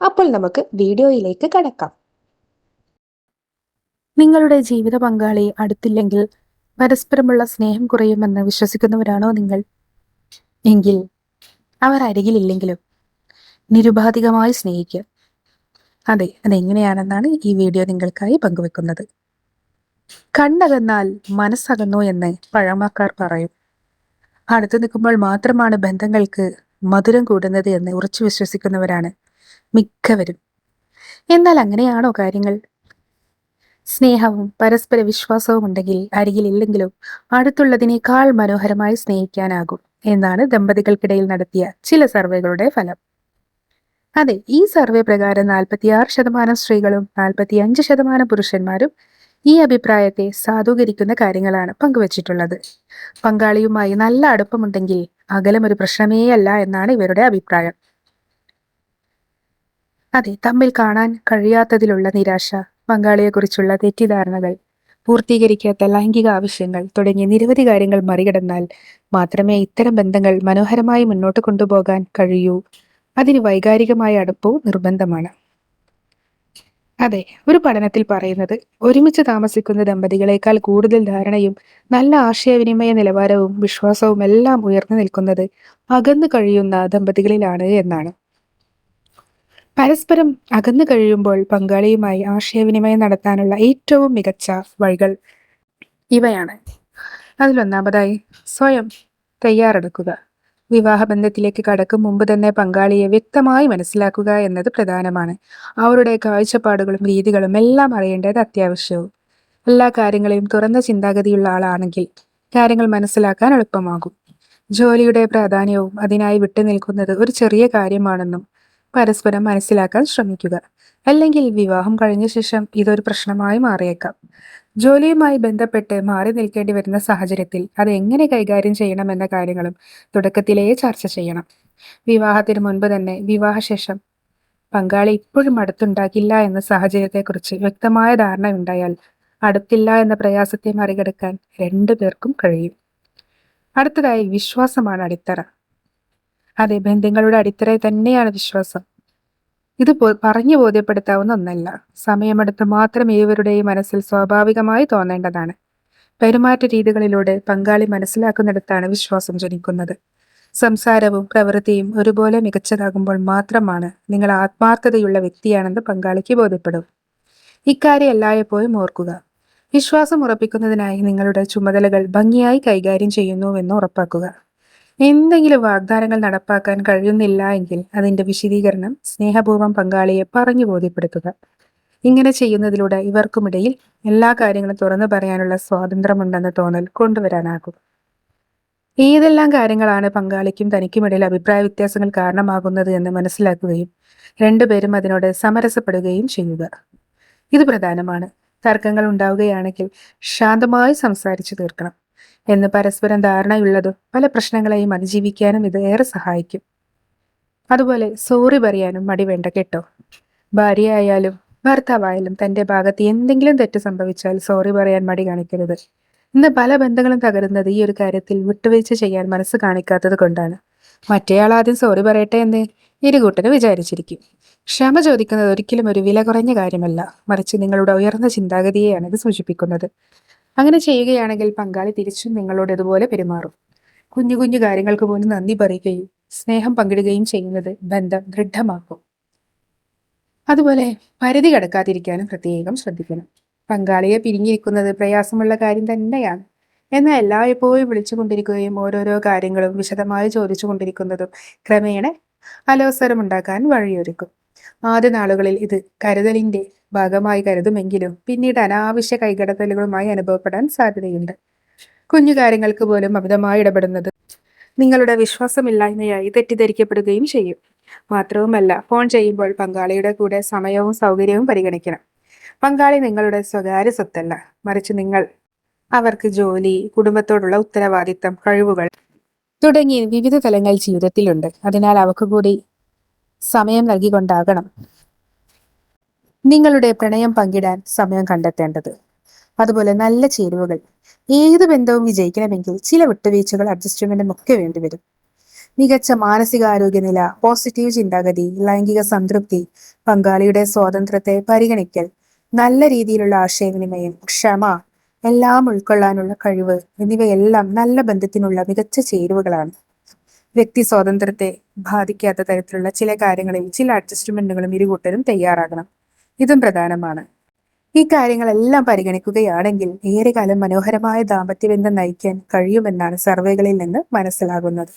അപ്പോൾ നമുക്ക് വീഡിയോയിലേക്ക് കടക്കാം. നിങ്ങളുടെ ജീവിത പങ്കാളി അടുത്തില്ലെങ്കിൽ പരസ്പരമുള്ള സ്നേഹം കുറയുമെന്ന് വിശ്വസിക്കുന്നവരാണോ നിങ്ങൾ? എങ്കിൽ അവർ അരികിലില്ലെങ്കിലും നിരുപാധികമായി സ്നേഹിക്കുക. അതെ അതെങ്ങനെയാണെന്നാണ് ഈ വീഡിയോ നിങ്ങൾക്കായി പങ്കുവെക്കുന്നത്. കണ്ണകന്നാൽ മനസ്സകന്നു എന്ന് പഴമക്കാർ പറയും. അടുത്തു നിൽക്കുമ്പോൾ മാത്രമാണ് ബന്ധങ്ങൾക്ക് മധുരം കൂടുന്നത് എന്ന് ഉറച്ചു വിശ്വസിക്കുന്നവരാണ്. മിക്കവരും. എന്നാൽ അങ്ങനെയാണോ കാര്യങ്ങൾ? സ്നേഹവും പരസ്പര വിശ്വാസവും ഉണ്ടെങ്കിൽ അരികിലില്ലെങ്കിലും അടുത്തുള്ളതിനേക്കാൾ മനോഹരമായി സ്നേഹിക്കാനാകും എന്നാണ് ദമ്പതികൾക്കിടയിൽ നടത്തിയ ചില സർവേകളുടെ ഫലം. അതെ ഈ സർവേ പ്രകാരം നാൽപ്പത്തിയാറ് ശതമാനം സ്ത്രീകളും നാൽപ്പത്തിയഞ്ച് ശതമാനം പുരുഷന്മാരും ഈ അഭിപ്രായത്തെ സാധൂകരിക്കുന്ന കാര്യങ്ങളാണ് പങ്കുവച്ചിട്ടുള്ളത്. പങ്കാളിയുമായി നല്ല അടുപ്പമുണ്ടെങ്കിൽ അകലം ഒരു പ്രശ്നമേ അല്ല എന്നാണ് ഇവരുടെ അഭിപ്രായം. അതെ തമ്മിൽ കാണാൻ കഴിയാത്തതിലുള്ള നിരാശ പങ്കാളിയെക്കുറിച്ചുള്ള തെറ്റിദ്ധാരണകൾ പൂർത്തീകരിക്കാത്ത ലൈംഗിക ആവശ്യങ്ങൾ തുടങ്ങിയ നിരവധി കാര്യങ്ങൾ മറികടന്നാൽ മാത്രമേ ഇത്തരം ബന്ധങ്ങൾ മനോഹരമായി മുന്നോട്ട് കൊണ്ടുപോകാൻ കഴിയൂ. അതിന് വൈകാരികമായ അടുപ്പവും നിർബന്ധമാണ്. അതെ ഒരു പഠനത്തിൽ പറയുന്നത് ഒരുമിച്ച് താമസിക്കുന്ന ദമ്പതികളെക്കാൾ കൂടുതൽ ധാരണയും നല്ല ആശയവിനിമയ നിലവാരവും വിശ്വാസവും എല്ലാം ഉയർന്നു നിൽക്കുന്നത് അകന്നു കഴിയുന്ന ദമ്പതികളിലാണ് എന്നാണ്. പരസ്പരം അകന്നു കഴിയുമ്പോൾ പങ്കാളിയുമായി ആശയവിനിമയം നടത്താനുള്ള ഏറ്റവും മികച്ച വഴികൾ ഇവയാണ്. അതിലൊന്നാമതായി സ്വയം തയ്യാറെടുക്കുക. വിവാഹബന്ധത്തിലേക്ക് കടക്കും മുമ്പ് തന്നെ പങ്കാളിയെ വ്യക്തമായി മനസ്സിലാക്കുക എന്നത് പ്രധാനമാണ്. അവരുടെ കാഴ്ചപ്പാടുകളും രീതികളും എല്ലാം അറിയേണ്ടത് അത്യാവശ്യവും. എല്ലാ കാര്യങ്ങളെയും തുറന്ന ചിന്താഗതിയുള്ള ആളാണെങ്കിൽ കാര്യങ്ങൾ മനസ്സിലാക്കാൻ എളുപ്പമാകും. ജോലിയുടെ പ്രാധാന്യവും അതിനായി വിട്ടുനിൽക്കുന്നത് ഒരു ചെറിയ കാര്യമാണെന്നും പരസ്പരം മനസ്സിലാക്കാൻ ശ്രമിക്കുക. അല്ലെങ്കിൽ വിവാഹം കഴിഞ്ഞ ശേഷം ഇതൊരു പ്രശ്നമായി മാറിയേക്കാം. ജോലിയുമായി ബന്ധപ്പെട്ട് മാറി നിൽക്കേണ്ടി വരുന്ന സാഹചര്യത്തിൽ അത് എങ്ങനെ കൈകാര്യം ചെയ്യണമെന്ന കാര്യങ്ങളും തുടക്കത്തിലേ ചർച്ച ചെയ്യണം. വിവാഹത്തിന് മുൻപ് തന്നെ വിവാഹശേഷം പങ്കാളി ഇപ്പോഴും അടുത്തുണ്ടാകില്ല എന്ന സാഹചര്യത്തെക്കുറിച്ച് വ്യക്തമായ ധാരണ ഉണ്ടായാൽ അടുത്തില്ല എന്ന പ്രയാസത്തെ മറികടക്കാൻ രണ്ടു പേർക്കും കഴിയും. അടുത്തതായി വിശ്വാസമാണ് അടിത്തറ. അതെ ബന്ധങ്ങളുടെ അടിത്തറ തന്നെയാണ് വിശ്വാസം. ഇത് പറഞ്ഞു ബോധ്യപ്പെടുത്താവുന്ന ഒന്നല്ല. സമയമെടുത്ത് മാത്രം ഏവരുടെയും മനസ്സിൽ സ്വാഭാവികമായി തോന്നേണ്ടതാണ്. പെരുമാറ്റ രീതികളിലൂടെ പങ്കാളി മനസ്സിലാക്കുന്നിടത്താണ് വിശ്വാസം ജനിക്കുന്നത്. സംസാരവും പ്രവൃത്തിയും ഒരുപോലെ മികച്ചതാകുമ്പോൾ മാത്രമാണ് നിങ്ങൾ ആത്മാർത്ഥതയുള്ള വ്യക്തിയാണെന്ന് പങ്കാളിക്ക് ബോധ്യപ്പെടും. ഇക്കാര്യം എല്ലായ്പ്പോഴും ഓർക്കുക. വിശ്വാസം ഉറപ്പിക്കുന്നതിനായി നിങ്ങളുടെ ചുമതലകൾ ഭംഗിയായി കൈകാര്യം ചെയ്യുന്നുവെന്ന് ഉറപ്പാക്കുക. എന്തെങ്കിലും വാഗ്ദാനങ്ങൾ നടപ്പാക്കാൻ കഴിയുന്നില്ല എങ്കിൽ അതിന്റെ വിശദീകരണം സ്നേഹപൂർവം പങ്കാളിയെ പറഞ്ഞു ബോധ്യപ്പെടുത്തുക. ഇങ്ങനെ ചെയ്യുന്നതിലൂടെ ഇവർക്കുമിടയിൽ എല്ലാ കാര്യങ്ങളും തുറന്നു പറയാനുള്ള സ്വാതന്ത്ര്യമുണ്ടെന്ന തോന്നൽ കൊണ്ടുവരാനാകും. ഏതെല്ലാം കാര്യങ്ങളാണ് പങ്കാളിക്കും തനിക്കുമിടയിൽ അഭിപ്രായ വ്യത്യാസങ്ങൾ കാരണമാകുന്നത് എന്ന് മനസ്സിലാക്കുകയും രണ്ടുപേരും അതിനോട് സമരസപ്പെടുകയും ചെയ്യുക. ഇത് പ്രധാനമാണ്. തർക്കങ്ങൾ ഉണ്ടാവുകയാണെങ്കിൽ ശാന്തമായി സംസാരിച്ചു തീർക്കണം. എന്ന് പരസ്പരം ധാരണയുള്ളതും പല പ്രശ്നങ്ങളെയും അതിജീവിക്കാനും ഇത് ഏറെ സഹായിക്കും. അതുപോലെ സോറി പറയാനും മടി വേണ്ട കേട്ടോ. ഭാര്യയായാലും ഭർത്താവായാലും തന്റെ ഭാഗത്ത് എന്തെങ്കിലും തെറ്റ് സംഭവിച്ചാൽ സോറി പറയാൻ മടി കാണിക്കരുത്. ഇന്ന് പല ബന്ധങ്ങളും തകരുന്നത് ഈ ഒരു കാര്യത്തിൽ വിട്ടുവീഴ്ച ചെയ്യാൻ മനസ്സ് കാണിക്കാത്തത് കൊണ്ടാണ്. മറ്റേയാൾ ആദ്യം സോറി പറയട്ടെ എന്ന് ഇരുകൂട്ടന് വിചാരിച്ചിരിക്കും. ക്ഷമ ചോദിക്കുന്നത് ഒരിക്കലും ഒരു വില കുറഞ്ഞ കാര്യമല്ല. മറിച്ച് നിങ്ങളുടെ ഉയർന്ന ചിന്താഗതിയെയാണ് ഇത് സൂചിപ്പിക്കുന്നത്. അങ്ങനെ ചെയ്യുകയാണെങ്കിൽ പങ്കാളി തിരിച്ചും നിങ്ങളോട് ഇതുപോലെ പെരുമാറും. കുഞ്ഞു കുഞ്ഞു കാര്യങ്ങൾക്ക് പോലും നന്ദി പറയുകയും സ്നേഹം പങ്കിടുകയും ചെയ്യുന്നത് ബന്ധം ദൃഢമാക്കും. അതുപോലെ പരിധി കടക്കാതിരിക്കാനും പ്രത്യേകം ശ്രദ്ധിക്കണം. പങ്കാളിയെ പിരിഞ്ഞിരിക്കുന്നത് പ്രയാസമുള്ള കാര്യം തന്നെയാണ്. എന്നാൽ എല്ലായ്പ്പോഴും വിളിച്ചുകൊണ്ടിരിക്കുകയും ഓരോരോ കാര്യങ്ങളും വിശദമായി ചോദിച്ചു കൊണ്ടിരിക്കുന്നതും ക്രമേണ അലോസരമുണ്ടാക്കാൻ വഴിയൊരുക്കും. ആദ്യ നാളുകളിൽ ഇത് കരുതലിന്റെ ഭാഗമായി കരുതുമെങ്കിലും പിന്നീട് അനാവശ്യ കൈകടത്തലുകളുമായി അനുഭവപ്പെടാൻ സാധ്യതയുണ്ട്. കുഞ്ഞു കാര്യങ്ങൾക്ക് പോലും അമിതമായി ഇടപെടുന്നത് നിങ്ങളുടെ വിശ്വാസമില്ലായ്മയായി തെറ്റിദ്ധരിക്കപ്പെടുകയും ചെയ്യും. മാത്രവുമല്ല ഫോൺ ചെയ്യുമ്പോൾ പങ്കാളിയുടെ കൂടെ സമയവും സൗകര്യവും പരിഗണിക്കണം. പങ്കാളി നിങ്ങളുടെ സ്വകാര്യ സ്വത്തല്ല. മറിച്ച് നിങ്ങൾ അവർക്ക് ജോലി കുടുംബത്തോടുള്ള ഉത്തരവാദിത്തം കഴിവുകൾ തുടങ്ങി വിവിധ തലങ്ങൾ ജീവിതത്തിലുണ്ട്. അതിനാൽ അവർക്ക് കൂടി സമയം നൽകിക്കൊണ്ടാകണം. നിങ്ങളുടെ പ്രണയം പങ്കിടാൻ സമയം കണ്ടെത്തേണ്ടത്. അതുപോലെ നല്ല ചേരുവകൾ. ഏത് ബന്ധവും വിജയിക്കണമെങ്കിൽ ചില വിട്ടുവീഴ്ചകൾ അഡ്ജസ്റ്റ്മെന്റും ഒക്കെ വേണ്ടിവരും മികച്ച മാനസികാരോഗ്യനില പോസിറ്റീവ് ചിന്താഗതി ലൈംഗിക സംതൃപ്തി പങ്കാളിയുടെ സ്വാതന്ത്ര്യത്തെ പരിഗണിക്കൽ നല്ല രീതിയിലുള്ള ആശയവിനിമയം ക്ഷമ എല്ലാം ഉൾക്കൊള്ളാനുള്ള കഴിവ് എന്നിവയെല്ലാം നല്ല ബന്ധത്തിനുള്ള മികച്ച ചേരുവകളാണ്. വ്യക്തി സ്വാതന്ത്ര്യത്തെ ബാധിക്കാത്ത തരത്തിലുള്ള ചില കാര്യങ്ങളിൽ ചില അഡ്ജസ്റ്റ്മെന്റുകളും ഇരുകൂട്ടരും തയ്യാറാകണം. ഇതും പ്രധാനമാണ്. ഈ കാര്യങ്ങളെല്ലാം പരിഗണിക്കുകയാണെങ്കിൽ ഏറെക്കാലം മനോഹരമായ ദാമ്പത്യബന്ധം നയിക്കാൻ കഴിയുമെന്നാണ് സർവേകളിൽ നിന്ന് മനസ്സിലാകുന്നത്.